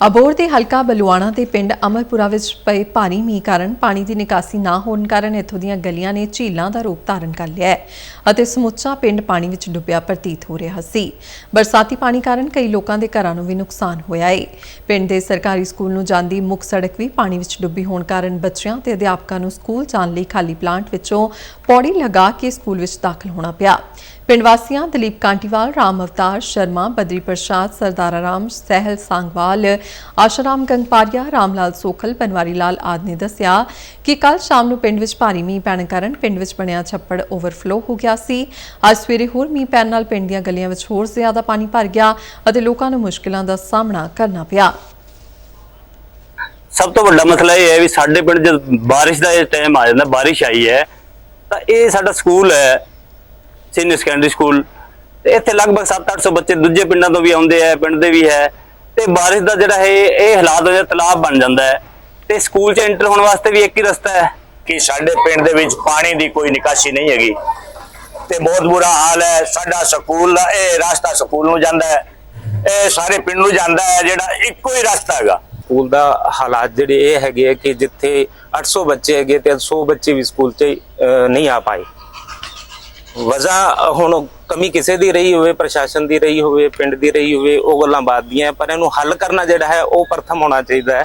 ਅਬੋਰ ਦੇ ਹਲਕਾ ਬਲੂਆਣਾ ਦੇ ਪਿੰਡ ਅਮਰਪੁਰਾ ਵਿੱਚ ਪਏ ਭਾਰੀ ਮੀਂਹ ਕਾਰਨ ਪਾਣੀ ਦੀ ਨਿਕਾਸੀ ਨਾ ਹੋਣ ਕਾਰਨ ਇੱਥੋਂ ਦੀਆਂ ਗਲੀਆਂ ਨੇ ਝੀਲਾਂ ਦਾ ਰੂਪ ਧਾਰਨ ਕਰ ਲਿਆ ਹੈ ਅਤੇ ਸਮੁੱਚਾ ਪਿੰਡ ਪਾਣੀ ਵਿੱਚ ਡੁੱਬਿਆ ਪ੍ਰਤੀਤ ਹੋ ਰਿਹਾ ਸੀ। ਬਰਸਾਤੀ ਪਾਣੀ ਕਾਰਨ ਕਈ ਲੋਕਾਂ ਦੇ ਘਰਾਂ ਨੂੰ ਵੀ ਨੁਕਸਾਨ ਹੋਇਆ ਹੈ ਪਿੰਡ ਦੇ ਸਰਕਾਰੀ ਸਕੂਲ ਨੂੰ ਜਾਂਦੀ ਮੁੱਖ ਸੜਕ ਵੀ ਪਾਣੀ ਵਿੱਚ ਡੁੱਬੀ ਹੋਣ ਕਾਰਨ ਬੱਚਿਆਂ ਤੇ ਅਧਿਆਪਕਾਂ ਨੂੰ ਸਕੂਲ ਜਾਣ ਲਈ ਖਾਲੀ ਪਲਾਂਟ ਵਿੱਚੋਂ ਪੌੜੀ ਲਗਾ ਕੇ ਸਕੂਲ ਵਿੱਚ ਦਾਖਲ ਹੋਣਾ ਪਿਆ। ਪਿੰਡ ਵਾਸੀਆਂ ਦਲੀਪ ਕਾਂਟੀਵਾਲ, ਰਾਮ ਅਵਤਾਰ ਸ਼ਰਮਾ, ਬਦਰੀ ਪ੍ਰਸਾਦ, ਸਰਦਾਰਾ ਰਾਮ ਸਹਿਲ ਸੰਗਵਾਲ, ਆਸ਼ਰਾਮ ਗੰਗਪਾਰੀਆ ਰਾਮ ਸੋਖਲ, ਪਨਵਾਰੀ ਲਾਲ ਆਦਿ ਨੇ ਦੱਸਿਆ ਕਿ ਕੱਲ ਸ਼ਾਮ ਨੂੰ ਪਿੰਡ ਵਿੱਚ ਭਾਰੀ ਮੀਂਹ ਪੈਣ ਕਾਰਨ ਪਿੰਡ ਵਿੱਚ ਬਣਿਆ ਛੱਪੜ ਓਵਰਫਲੋ ਹੋ ਗਿਆ ਸੀ। ਅੱਜ ਸਵੇਰੇ ਹੋਰ ਮੀਂਹ ਪੈਣ ਨਾਲ ਪਿੰਡ ਦੀਆਂ ਗਲੀਆਂ ਵਿੱਚ ਹੋਰ ਜ਼ਿਆਦਾ ਪਾਣੀ ਭਰ ਗਿਆ ਅਤੇ ਲੋਕਾਂ ਨੂੰ ਮੁਸ਼ਕਲਾਂ ਦਾ ਸਾਹਮਣਾ ਕਰਨਾ ਪਿਆ। ਸਭ ਤੋਂ ਵੱਡਾ ਮਸਲਾ ਇਹ ਹੈ ਵੀ ਸਾਡੇ ਪਿੰਡ ਜਦ ਬਾਰਿਸ਼ ਦਾ ਟਾਈਮ ਆ ਜਾਂਦਾ, ਬਾਰਿਸ਼ ਆਈ ਹੈ, ਤਾਂ ਇਹ ਸਾਡਾ ਸਕੂਲ ਹੈ ਸੀਨੀਅਰ ਸੈਕੰਡਰੀ ਸਕੂਲ ਤੇ ਇੱਥੇ ਲਗਭਗ 7-800 ਬੱਚੇ ਦੂਜੇ ਪਿੰਡਾਂ ਤੋਂ ਵੀ ਆਉਂਦੇ ਆ ਪਿੰਡ ਦੇ ਵੀ ਹੈ। ਤੇ ਬਾਰਿਸ਼ ਦਾ ਜਿਹੜਾ ਹੈ ਇਹ ਹਾਲਾਤ ਹੋ ਜਾਂਦਾ ਤਲਾਬ ਬਣ ਜਾਂਦਾ ਹੈ। ਤੇ ਸਕੂਲ 'ਚ ਐਂਟਰ ਹੋਣ ਵਾਸਤੇ ਵੀ ਇੱਕ ਹੀ ਰਸਤਾ ਹੈ ਕਿ ਸਾਡੇ ਪਿੰਡ ਦੇ ਵਿੱਚ ਪਾਣੀ ਦੀ ਕੋਈ ਨਿਕਾਸੀ ਨਹੀਂ ਹੈਗੀ। ਤੇ ਬਹੁਤ ਬੁਰਾ ਹਾਲ ਹੈ ਸਾਡਾ ਸਕੂਲ ਦਾ ਇਹ ਰਸਤਾ ਸਕੂਲ ਨੂੰ ਜਾਂਦਾ ਹੈ। ਇਹ ਸਾਰੇ ਪਿੰਡ ਨੂੰ ਜਾਂਦਾ ਹੈ ਜਿਹੜਾ ਇੱਕੋ ਹੀ ਰਸਤਾ ਹੈਗਾ। ਸਕੂਲ ਦਾ ਹਾਲਾਤ ਜਿਹੜੇ ਇਹ ਹੈਗੇ ਆ ਕਿ ਜਿੱਥੇ 800 ਬੱਚੇ ਹੈਗੇ ਤੇ 100 ਬੱਚੇ ਵੀ ਸਕੂਲ 'ਚ ਅਹ, ਨਹੀਂ ਆ ਪਾਏ। ਵਜ੍ਹਾ ਹੁਣ ਕਮੀ ਕਿਸੇ ਦੀ ਰਹੀ ਹੋਵੇ, ਪ੍ਰਸ਼ਾਸਨ ਦੀ ਰਹੀ ਹੋਵੇ, ਪਿੰਡ ਦੀ ਰਹੀ ਹੋਵੇ, ਉਹ ਗੱਲਾਂ ਬਾਤ ਦੀਆਂ ਪਰ ਇਹਨੂੰ ਹੱਲ ਕਰਨਾ ਜਿਹੜਾ ਹੈ, ਉਹ ਪ੍ਰਥਮ ਹੋਣਾ ਚਾਹੀਦਾ ਹੈ।